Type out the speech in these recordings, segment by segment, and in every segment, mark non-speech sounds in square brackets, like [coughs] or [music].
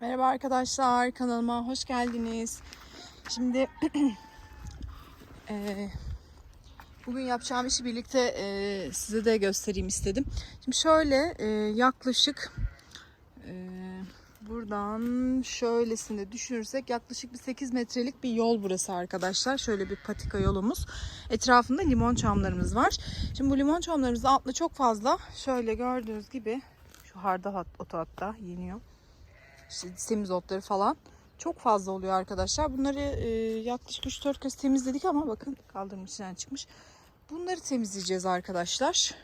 Merhaba arkadaşlar, kanalıma hoş geldiniz. Şimdi eee, [clears throat] bugün yapacağım işi birlikte eee, size de göstereyim istedim. Şimdi şöyle eee, yaklaşık eee, buradan şöylesine düşünürsek yaklaşık bir 8 metrelik bir yol burası arkadaşlar. Şöyle bir patika yolumuz. Etrafında limon çamlarımız var. Şimdi bu limon çamlarımızın altında çok fazla şöyle gördüğünüz gibi şu hardal otu hatta yeniyor işte semizotları falan çok fazla oluyor arkadaşlar. Bunları e, yaklaşık 3-4 kez temizledik ama bakın kaldırım çıkmış. Bunları temizleyeceğiz arkadaşlar.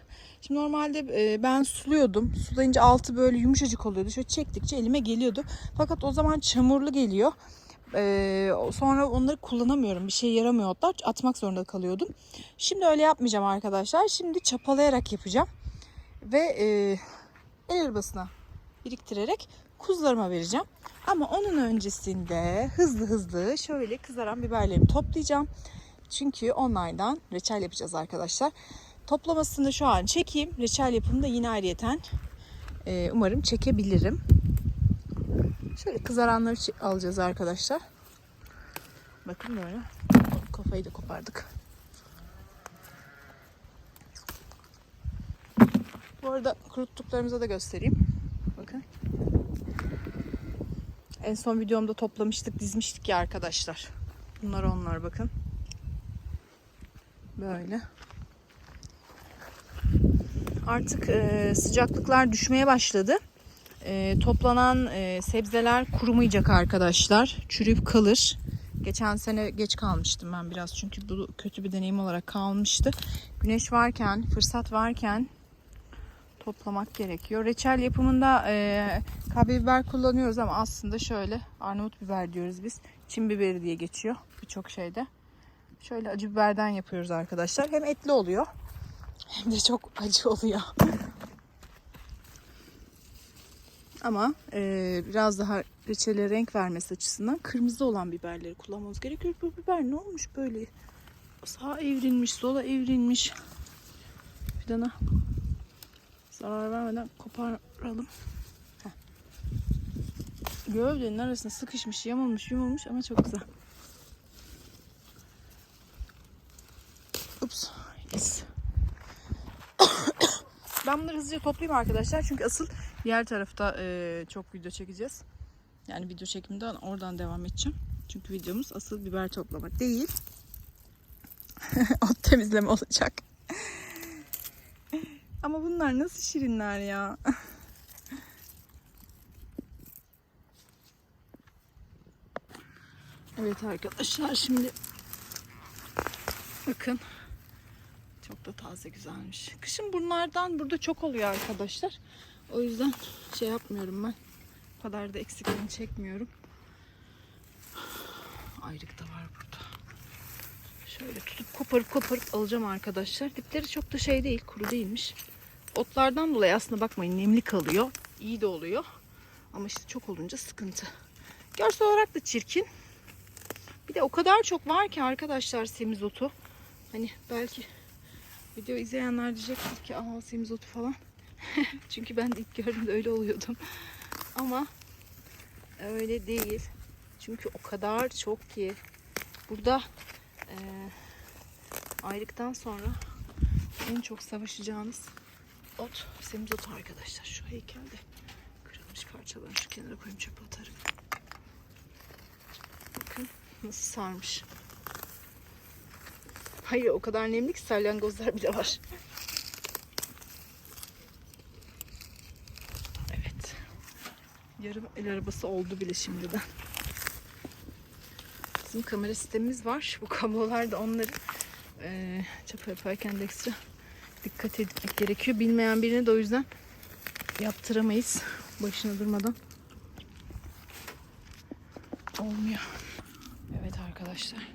Şimdi normalde e, ben suluyordum. Sulayınca altı böyle yumuşacık oluyordu. Şöyle çektikçe elime geliyordu. Fakat o zaman çamurlu geliyor. E, sonra onları kullanamıyorum. Bir şey yaramıyor otlar. Atmak zorunda kalıyordum. Şimdi öyle yapmayacağım arkadaşlar. Şimdi çapalayarak yapacağım. Ve e, el arabasına biriktirerek kuzularıma vereceğim. Ama onun öncesinde hızlı hızlı şöyle kızaran biberlerimi toplayacağım. Çünkü onlardan reçel yapacağız arkadaşlar. Toplamasını şu an çekeyim. Reçel yapımını da yine ayrıyeten e, umarım çekebilirim. Şöyle kızaranları alacağız arkadaşlar. Bakın böyle. Kafayı da kopardık. Bu arada kuruttuklarımıza da göstereyim. Bakın. En son videomda toplamıştık, dizmiştik ya arkadaşlar. Bunlar onlar bakın. Böyle. Artık e, sıcaklıklar düşmeye başladı. E, toplanan e, sebzeler kurumayacak arkadaşlar. Çürüyüp kalır. Geçen sene geç kalmıştım ben biraz çünkü bu kötü bir deneyim olarak kalmıştı. Güneş varken, fırsat varken toplamak gerekiyor. Reçel yapımında e, kabe biber kullanıyoruz ama aslında şöyle Arnavut biber diyoruz biz. Çin biberi diye geçiyor birçok şeyde. Şöyle acı biberden yapıyoruz arkadaşlar. Hem etli oluyor hem de çok [laughs] acı oluyor. Ama e, biraz daha reçele renk vermesi açısından kırmızı olan biberleri kullanmamız gerekiyor. Bu biber ne olmuş böyle? Sağa evrilmiş, sola evrilmiş. Fidana zarar vermeden koparalım. Gövdenin arasına sıkışmış, yamulmuş, yumulmuş ama çok güzel. Ups. Yes. [coughs] ben bunları hızlıca toplayayım arkadaşlar. Çünkü asıl diğer tarafta e, çok video çekeceğiz. Yani video çekiminden oradan devam edeceğim. Çünkü videomuz asıl biber toplama değil. [laughs] Ot temizleme olacak. [laughs] Ama bunlar nasıl şirinler ya. [laughs] evet arkadaşlar şimdi bakın çok da taze güzelmiş. Kışın bunlardan burada çok oluyor arkadaşlar. O yüzden şey yapmıyorum ben. O kadar da eksikliğini çekmiyorum. Ayrık da var burada. Şöyle tutup koparıp koparıp alacağım arkadaşlar. Dipleri çok da şey değil, kuru değilmiş. Otlardan dolayı aslında bakmayın nemli kalıyor. İyi de oluyor. Ama işte çok olunca sıkıntı. Görsel olarak da çirkin. De o kadar çok var ki arkadaşlar semizotu. Hani belki video izleyenler diyecektir ki aa semizotu falan. [laughs] Çünkü ben de ilk gördüğümde öyle oluyordum. Ama öyle değil. Çünkü o kadar çok ki burada e, ayrıktan sonra en çok savaşacağınız ot semizot arkadaşlar. Şu heykelde kırılmış parçalarını şu kenara koyayım çöpe atarım. Nasıl sarmış. Hayır o kadar nemli ki salyangozlar bile var. Evet. Yarım el arabası oldu bile şimdiden. Bizim kamera sistemimiz var. Bu kablolar da onları e, çapa yaparken de ekstra dikkat etmek gerekiyor. Bilmeyen birine de o yüzden yaptıramayız. Başına durmadan. Olmuyor. Arkadaşlar.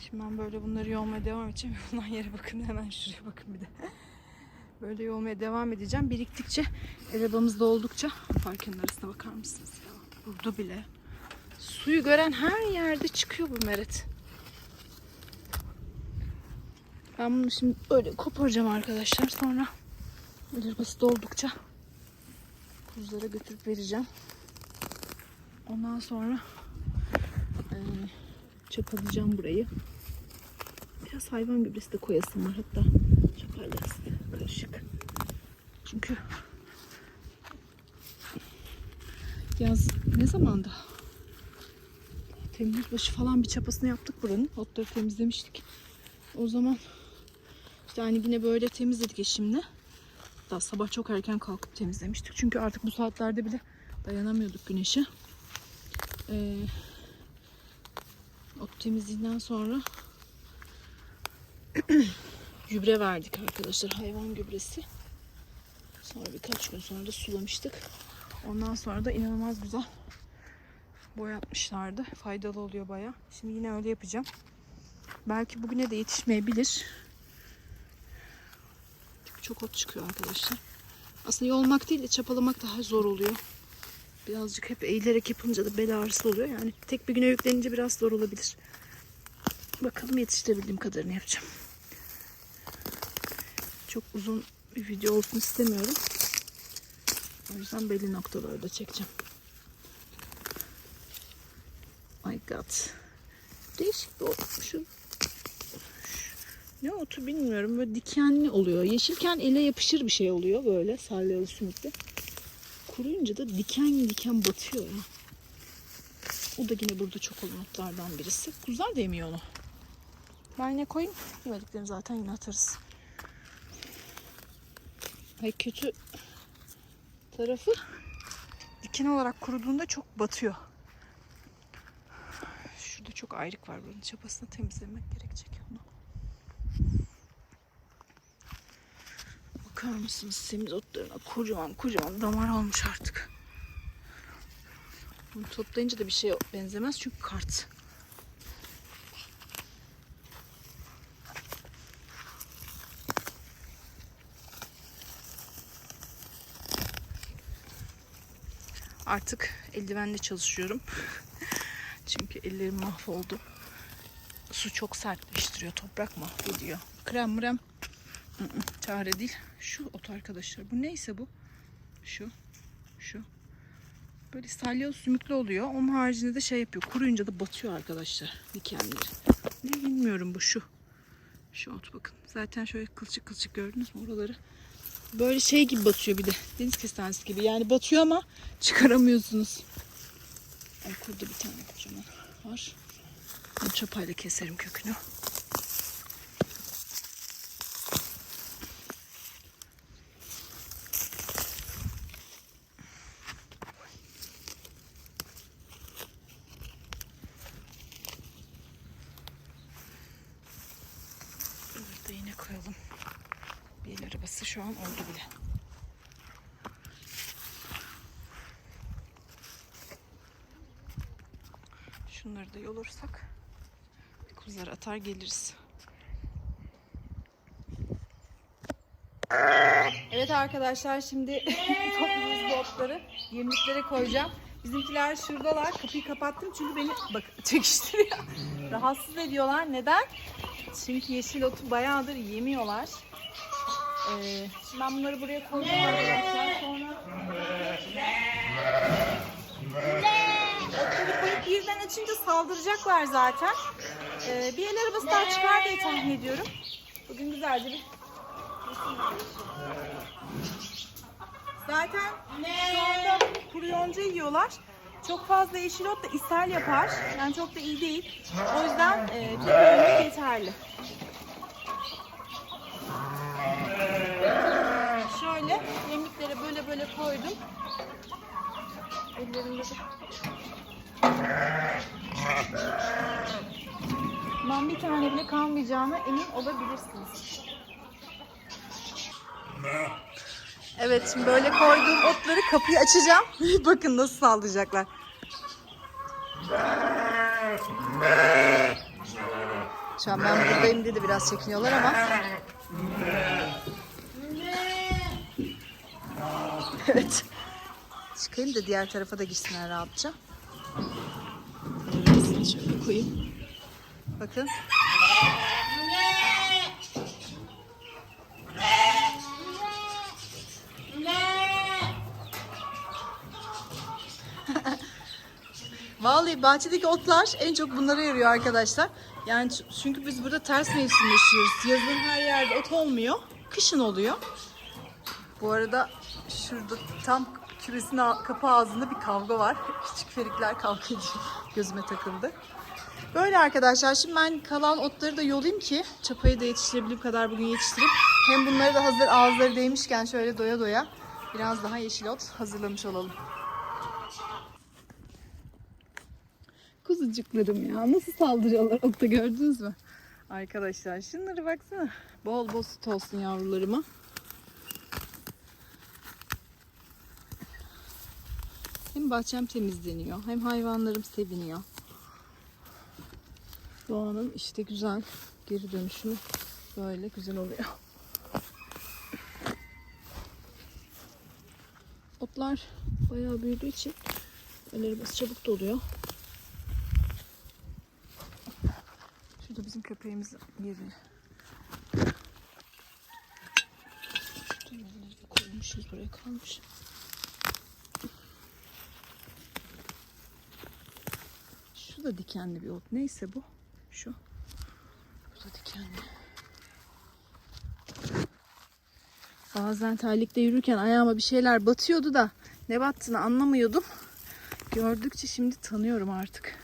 Şimdi ben böyle bunları yolmaya devam edeceğim. [laughs] Bundan yere bakın hemen şuraya bakın bir de. [laughs] Böyle yolmaya devam edeceğim. Biriktikçe arabamızda oldukça parkenin arasına bakar mısınız ya? Burada bile. Suyu gören her yerde çıkıyor bu meret. Ben bunu şimdi böyle koparacağım arkadaşlar. Sonra arabası doldukça kuzulara götürüp vereceğim. Ondan sonra çapalayacağım burayı. Biraz hayvan gübresi de koyasım var hatta. Çapaylarız karışık. Çünkü yaz ne zamanda? Temmuz başı falan bir çapasını yaptık buranın. Otları temizlemiştik. O zaman işte hani yine böyle temizledik eşimle. Daha sabah çok erken kalkıp temizlemiştik. Çünkü artık bu saatlerde bile dayanamıyorduk güneşe. Ee, temizliğinden sonra [clears throat] gübre verdik arkadaşlar. Hayvan gübresi. Sonra birkaç gün sonra da sulamıştık. Ondan sonra da inanılmaz güzel boyatmışlardı. Faydalı oluyor baya. Şimdi yine öyle yapacağım. Belki bugüne de yetişmeyebilir. Çünkü çok ot çıkıyor arkadaşlar. Aslında yolmak değil de çapalamak daha zor oluyor. Birazcık hep eğilerek yapınca da bel ağrısı oluyor. Yani tek bir güne yüklenince biraz zor olabilir. Bakalım yetiştirebildiğim kadarını yapacağım. Çok uzun bir video olsun istemiyorum. O yüzden belli noktaları çekeceğim. My God. Değişik bir. Şu, ne otu bilmiyorum. Böyle dikenli oluyor. Yeşilken ele yapışır bir şey oluyor böyle salyalı sümükte. Kuruyunca da diken diken batıyor ya. O da yine burada çok olan otlardan birisi. Kuzular da yemiyor onu. Ben yine koyayım. Yemediklerini zaten yine atarız. Ay kötü tarafı diken olarak kuruduğunda çok batıyor. Şurada çok ayrık var. Buranın çapasını temizlemek gerekecek onu. Bakar mısınız semiz otlarına kocaman kocaman damar olmuş artık. Bunu toplayınca da bir şeye benzemez çünkü kart. Artık eldivenle çalışıyorum. [laughs] Çünkü ellerim mahvoldu. Su çok sertleştiriyor, toprak mahvediyor. Krem mrem çare değil. Şu ot arkadaşlar. Bu neyse bu. Şu. Şu. Böyle salyalı sümüklü oluyor. Onun haricinde de şey yapıyor. Kuruyunca da batıyor arkadaşlar dikenleri. Ne bilmiyorum bu şu. Şu ot bakın. Zaten şöyle kılçık kılçık gördünüz mü oraları? Böyle şey gibi batıyor bir de. Deniz kestanesi gibi. Yani batıyor ama çıkaramıyorsunuz. Ay kurdu bir tane kocaman var. Bunu çapayla keserim kökünü. Burada yine koyalım. Bir el arabası şu an oldu bile. Şunları da yolursak kuzuları atar geliriz. Evet arkadaşlar şimdi [laughs] topluyoruz bu otları. Yemliklere koyacağım. Bizimkiler şuradalar. Kapıyı kapattım çünkü beni bak [laughs] çekiştiriyor. Rahatsız ediyorlar. Neden? Çünkü yeşil otu bayağıdır yemiyorlar. Ee, şimdi ben bunları buraya koydum arkadaşlar. Sonra Otları koyup birden açınca saldıracaklar zaten. Ee, bir el arabası daha çıkar diye tahmin ediyorum. Bugün güzelce bir Zaten şu anda kuru yonca yiyorlar. Çok fazla yeşil ot da ishal yapar. Yani çok da iyi değil. O yüzden e, bir bölümlük yeterli. Şöyle yemliklere böyle böyle koydum. Ellerimde de Ben bir tane bile kalmayacağına emin olabilirsiniz. Evet şimdi böyle koyduğum otları kapıyı açacağım. [laughs] Bakın nasıl saldıracaklar. Şu an ben buradayım diye de biraz çekiniyorlar ama. Evet. Çıkayım da diğer tarafa da gitsinler rahatça şöyle koyayım. Bakın. [laughs] Vallahi bahçedeki otlar en çok bunlara yarıyor arkadaşlar. Yani çünkü biz burada ters mevsim yaşıyoruz. Yazın her yerde ot olmuyor. Kışın oluyor. Bu arada şurada tam küresinin kapı ağzında bir kavga var. [laughs] Küçük ferikler kavga ediyor. Gözüme takıldı. Böyle arkadaşlar şimdi ben kalan otları da yolayım ki çapayı da yetiştirebildiğim kadar bugün yetiştirip hem bunları da hazır ağızları değmişken şöyle doya doya biraz daha yeşil ot hazırlamış olalım. Kuzucuklarım ya nasıl saldırıyorlar otta gördünüz mü? Arkadaşlar şunları baksana. Bol bol süt olsun yavrularıma. Bahçem temizleniyor hem hayvanlarım seviniyor. Doğanın işte güzel geri dönüşümü böyle güzel oluyor. Otlar bayağı büyüdüğü için ellerimiz çabuk doluyor. Şurada bizim köpeğimiz yeri. Şurada koymuşuz buraya kalmış. Şu da dikenli bir ot. Neyse bu. Şu. Bu da dikenli. Bazen terlikte yürürken ayağıma bir şeyler batıyordu da ne battığını anlamıyordum. Gördükçe şimdi tanıyorum artık.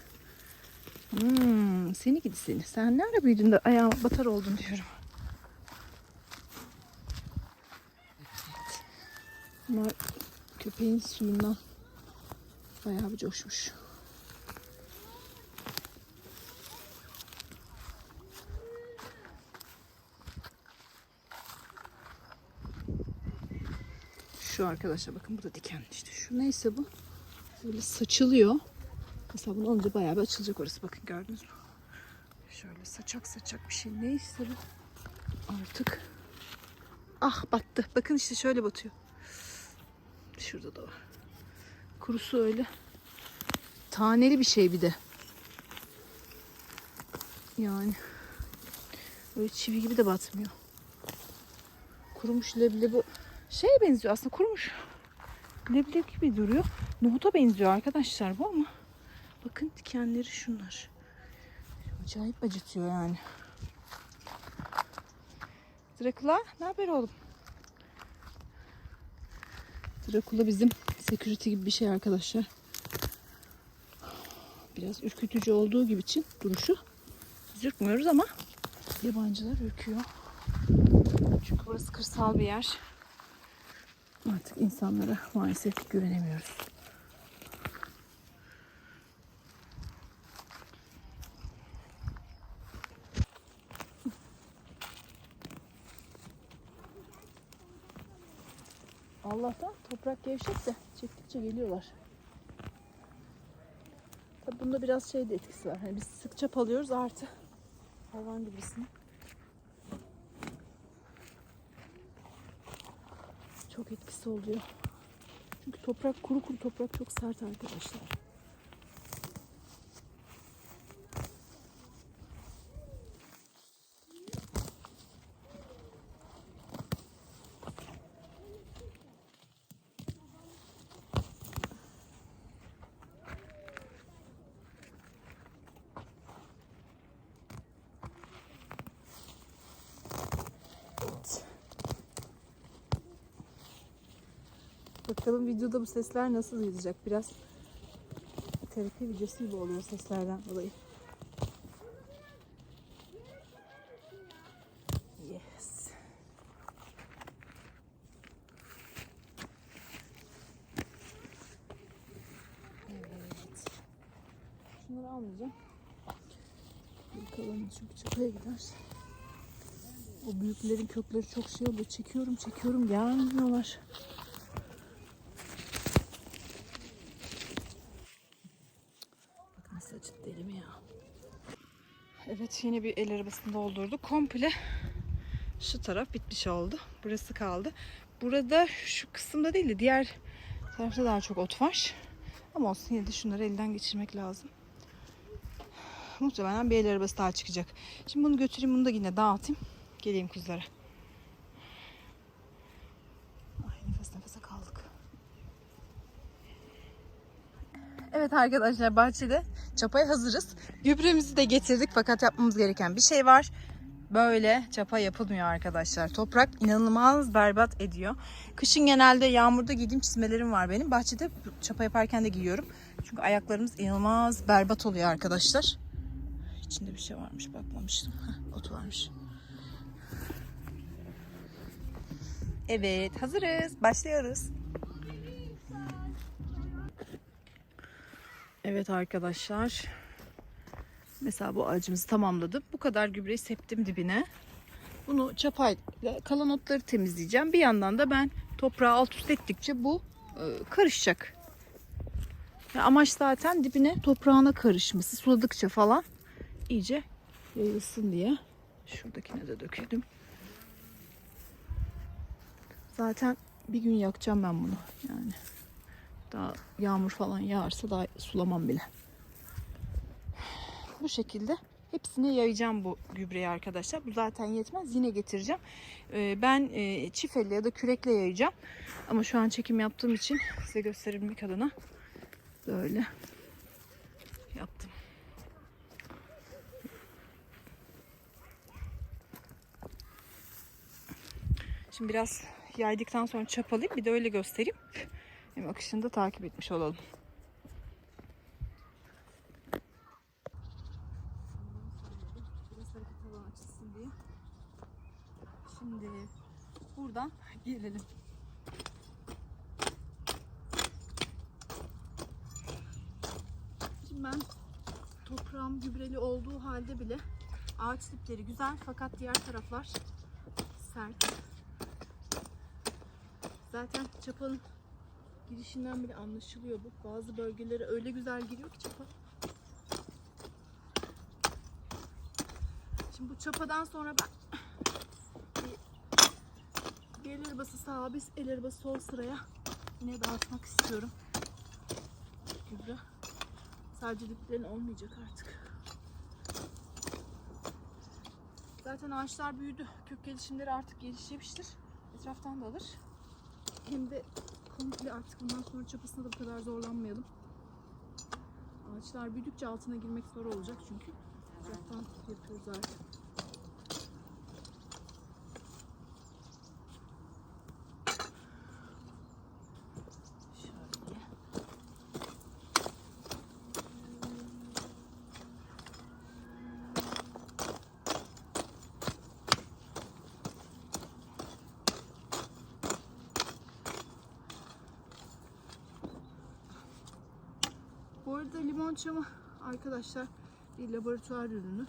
Hmm, seni gidi seni. Sen ne ara büyüdün de ayağıma batar oldun diyorum. Evet. Bunlar köpeğin suyundan bayağı bir coşmuş. Şu arkadaşlar bakın bu da dikenli işte. Şu neyse bu. Böyle saçılıyor. Mesela bunu alınca bayağı bir açılacak orası. Bakın gördünüz mü? Şöyle saçak saçak bir şey. Neyse bu. Artık. Ah battı. Bakın işte şöyle batıyor. Şurada da var. Kurusu öyle. Taneli bir şey bir de. Yani. Böyle çivi gibi de batmıyor. Kurumuş leblebi şeye benziyor aslında kurumuş. Leblebi gibi duruyor. Nohuta benziyor arkadaşlar bu ama. Bakın dikenleri şunlar. Acayip acıtıyor yani. Drakula ne haber oğlum? Drakula bizim security gibi bir şey arkadaşlar. Biraz ürkütücü olduğu gibi için duruşu. Biz ama yabancılar ürküyor. Çünkü burası kırsal bir yer. Artık insanlara maalesef güvenemiyoruz. Allah'tan toprak gevşek de çektikçe geliyorlar. Tabi bunda biraz şey de etkisi var. Hani biz sık çapalıyoruz artı hayvan gibisin. Çok etkisi oluyor. Çünkü toprak kuru kuru toprak çok sert arkadaşlar. Evet. Videoda bu sesler nasıl duyulacak? Biraz terapi videosu gibi oluyor seslerden dolayı. Yes. Evet. Şunları almayacağım. Bakalım çünkü çapaya gider. O büyüklerin kökleri çok şey oluyor. Çekiyorum çekiyorum gelmiyorlar. Bakın nasıl acıttı elimi ya. Evet yine bir el arabasını doldurduk. Komple şu taraf bitmiş oldu. Burası kaldı. Burada şu kısımda değil de diğer tarafta daha çok ot var. Ama olsun yine de şunları elden geçirmek lazım. Muhtemelen bir el arabası daha çıkacak. Şimdi bunu götüreyim bunu da yine dağıtayım. Geleyim kuzlara. Evet arkadaşlar bahçede çapaya hazırız. Gübremizi de getirdik fakat yapmamız gereken bir şey var. Böyle çapa yapılmıyor arkadaşlar. Toprak inanılmaz berbat ediyor. Kışın genelde yağmurda giydiğim çizmelerim var benim. Bahçede çapa yaparken de giyiyorum. Çünkü ayaklarımız inanılmaz berbat oluyor arkadaşlar. İçinde bir şey varmış bakmamıştım. Heh, ot varmış. Evet hazırız. Başlıyoruz. Evet arkadaşlar. Mesela bu ağacımızı tamamladım. Bu kadar gübreyi septim dibine. Bunu çapayla kalan otları temizleyeceğim. Bir yandan da ben toprağı alt üst ettikçe bu e, karışacak. Ya amaç zaten dibine toprağına karışması. Suladıkça falan iyice yayılsın diye. Şuradakine de dökelim. Zaten bir gün yakacağım ben bunu. Yani daha yağmur falan yağarsa daha sulamam bile. Bu şekilde hepsine yayacağım bu gübreyi arkadaşlar. Bu zaten yetmez. Yine getireceğim. Ee, Ben e, çift elle ya da kürekle yayacağım. Ama şu an çekim yaptığım için size gösterebilmek adına böyle yaptım. Şimdi biraz yaydıktan sonra çapalayıp bir de öyle göstereyim. Hem akışını da takip etmiş olalım. Şimdi buradan gelelim. Şimdi ben toprağım gübreli olduğu halde bile ağaç dipleri güzel fakat diğer taraflar sert. Zaten çapanın girişinden bile anlaşılıyor bu. Bazı bölgelere öyle güzel giriyor ki çapa. Şimdi bu çapadan sonra ben bir, el arabası sağa, bir el arabası sol sıraya yine dağıtmak istiyorum. Gübre. Sadece diplerin olmayacak artık. Zaten ağaçlar büyüdü. Kök gelişimleri artık gelişmiştir. Etraftan da alır. Hem de komple artık bundan sonra çapasına da bu kadar zorlanmayalım. Ağaçlar büyüdükçe altına girmek zor olacak çünkü. Etraftan yapıyoruz artık. Şöyle. Bu arada limon çamı arkadaşlar bir laboratuvar ürünü.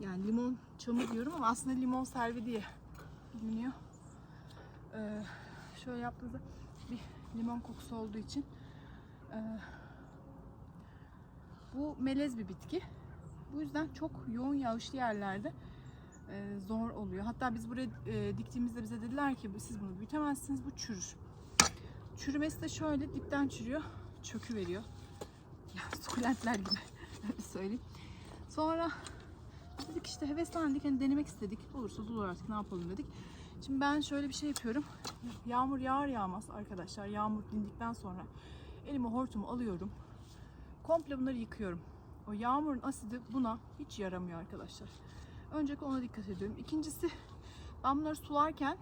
Yani limon çamı diyorum ama aslında limon servi diye biliniyor. Ee, şöyle yaptığınızda bir limon kokusu olduğu için ee, bu melez bir bitki. Bu yüzden çok yoğun yağışlı yerlerde e, zor oluyor. Hatta biz buraya e, diktiğimizde bize dediler ki siz bunu büyütemezsiniz bu çürür. Çürümesi de şöyle dipten çürüyor, çökü veriyor. Ya sukulentler gibi öyle söyleyeyim. Sonra dedik işte heveslendik hani denemek istedik. Olursa olur artık ne yapalım dedik. Şimdi ben şöyle bir şey yapıyorum. Yağmur yağar yağmaz arkadaşlar yağmur dindikten sonra elime hortumu alıyorum. Komple bunları yıkıyorum. O yağmurun asidi buna hiç yaramıyor arkadaşlar. Öncelikle ona dikkat ediyorum. İkincisi ben bunları sularken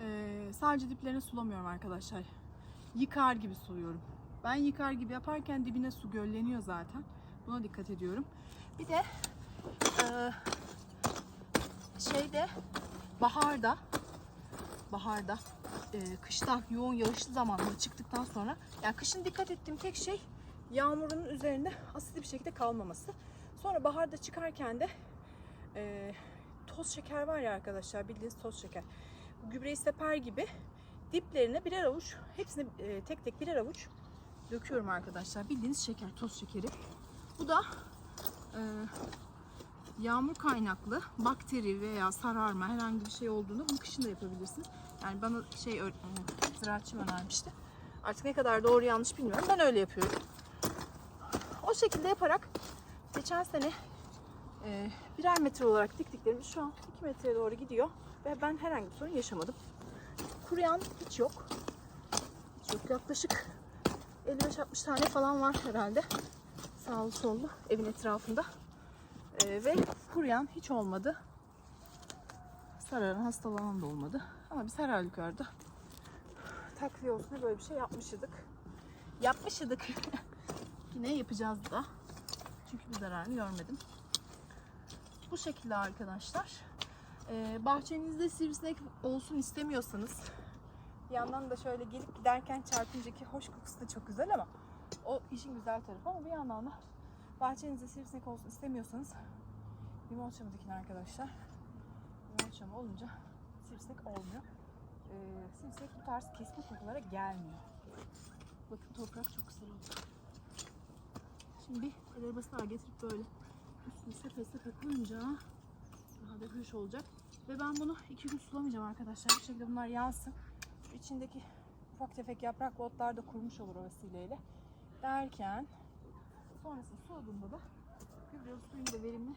eee, sadece diplerini sulamıyorum arkadaşlar. Yıkar gibi suluyorum. Ben yıkar gibi yaparken dibine su gölleniyor zaten. Buna dikkat ediyorum. Bir de eee, şeyde baharda baharda eee, kıştan yoğun yağışlı zamanları çıktıktan sonra yani kışın dikkat ettiğim tek şey yağmurun üzerinde asitli bir şekilde kalmaması. Sonra baharda çıkarken de eee, toz şeker var ya arkadaşlar bildiğiniz toz şeker. Gübreyi seper gibi diplerine birer avuç hepsini e, tek tek birer avuç döküyorum arkadaşlar. Bildiğiniz şeker, toz şekeri. Bu da e, yağmur kaynaklı bakteri veya sararma herhangi bir şey olduğunu bunu kışın da yapabilirsiniz. Yani bana şey e, ziraatçım önermişti. Artık ne kadar doğru yanlış bilmiyorum. Ben öyle yapıyorum. O şekilde yaparak geçen sene e, birer metre olarak diktiklerimiz şu an 2 metreye doğru gidiyor. Ve ben herhangi bir sorun yaşamadım. Kuruyan hiç yok. Hiç yok. Yaklaşık 55-60 tane falan var herhalde. Sağlı sollu evin etrafında. Ee, ve kuruyan hiç olmadı. Sararan hastalanan da olmadı. Ama biz her halükarda takviye olsun böyle bir şey yapmışydık. Yapmışydık. [laughs] Yine yapacağız da. Çünkü bir zararını görmedim. Bu şekilde arkadaşlar. Ee, bahçenizde sivrisinek olsun istemiyorsanız bir yandan da şöyle gelip giderken çarpıncaki hoş kokusu da çok güzel ama o işin güzel tarafı ama bir yandan da bahçenizde sivrisinek olsun istemiyorsanız limon çamı dikin arkadaşlar. Limon çamı olunca sivrisinek olmuyor. Ee, sivrisinek bu tarz keskin kokulara gelmiyor. Bakın toprak çok oldu. Şimdi bir el arabası daha getirip böyle üstüne sepe sepe koyunca daha da hoş olacak. Ve ben bunu iki gün sulamayacağım arkadaşlar. Bu şekilde bunlar yansın. Şu içindeki ufak tefek yaprak otlar da kurumuş olur o vesileyle. Derken sonrasında suladığımda da gübre suyun da verimi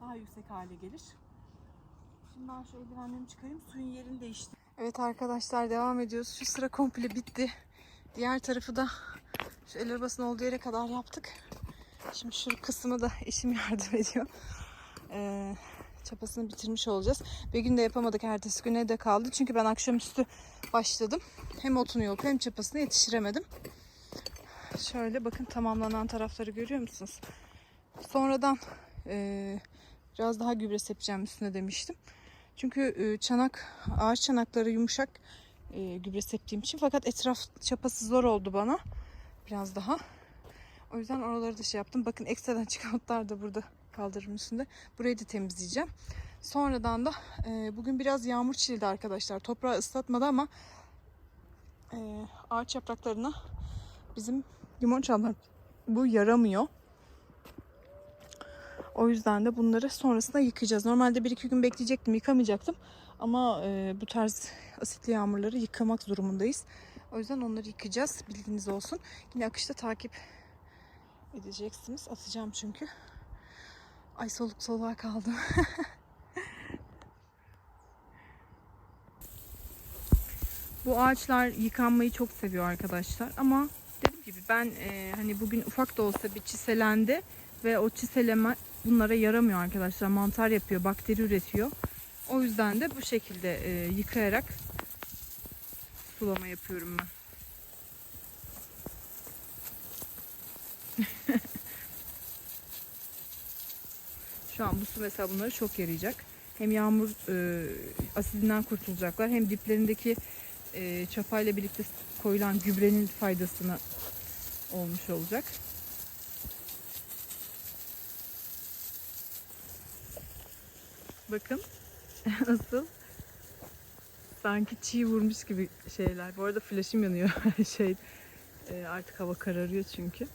daha yüksek hale gelir. Şimdi ben şu eldivenlerimi çıkarayım. Suyun yerini değiştir. Evet arkadaşlar devam ediyoruz. Şu sıra komple bitti. Diğer tarafı da şu el arabasının olduğu yere kadar yaptık. Şimdi şu kısmı da eşim yardım ediyor. Ee, çapasını bitirmiş olacağız. Bir gün de yapamadık. Ertesi güne de kaldı. Çünkü ben akşamüstü başladım. Hem otunu yolup hem çapasını yetiştiremedim. Şöyle bakın tamamlanan tarafları görüyor musunuz? Sonradan e, biraz daha gübre sepeceğim üstüne demiştim. Çünkü e, çanak, ağaç çanakları yumuşak e, gübre septiğim için. Fakat etraf çapası zor oldu bana. Biraz daha. O yüzden oraları da şey yaptım. Bakın ekstradan çıkan otlar da burada kaldırımın üstünde. Burayı da temizleyeceğim. Sonradan da e, bugün biraz yağmur çildi arkadaşlar. Toprağı ıslatmadı ama e, ağaç yapraklarına bizim limon çamlar bu yaramıyor. O yüzden de bunları sonrasında yıkayacağız. Normalde 1-2 gün bekleyecektim, yıkamayacaktım. Ama e, bu tarz asitli yağmurları yıkamak durumundayız. O yüzden onları yıkayacağız. Bilginiz olsun. Yine akışta takip edeceksiniz. Atacağım çünkü. Ay soluk soluğa kaldım. [laughs] Bu ağaçlar yıkanmayı çok seviyor arkadaşlar. Ama dediğim gibi ben e, hani bugün ufak da olsa bir çiselendi ve o çiseleme bunlara yaramıyor arkadaşlar. Mantar yapıyor, bakteri üretiyor. O yüzden de bu şekilde e, yıkayarak sulama yapıyorum ben. [laughs] Şu an bu su mesela bunlara çok yarayacak. Hem yağmur e, asidinden kurtulacaklar hem diplerindeki e, çapayla birlikte koyulan gübrenin faydasını olmuş olacak. Bakın [laughs] nasıl sanki çiğ vurmuş gibi şeyler. Bu arada flaşım yanıyor. [laughs] şey e, artık hava kararıyor çünkü.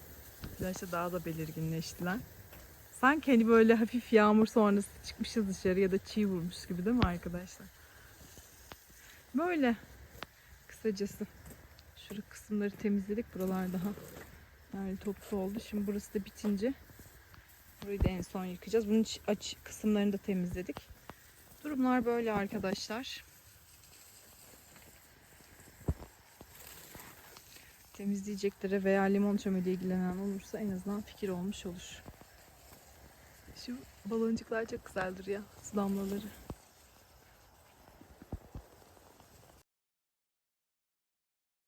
Flaşta daha da belirginleştiler. Sanki hani böyle hafif yağmur sonrası çıkmışız dışarı ya da çiğ vurmuş gibi değil mi arkadaşlar? Böyle kısacası. Şurada kısımları temizledik. Buralar daha yani toplu oldu. Şimdi burası da bitince burayı da en son yıkayacağız. Bunun aç kısımlarını da temizledik. Durumlar böyle arkadaşlar. Temizleyeceklere veya limon çömeliği ilgilenen olursa en azından fikir olmuş olur. Şu baloncuklar çok güzeldir ya. Su damlaları.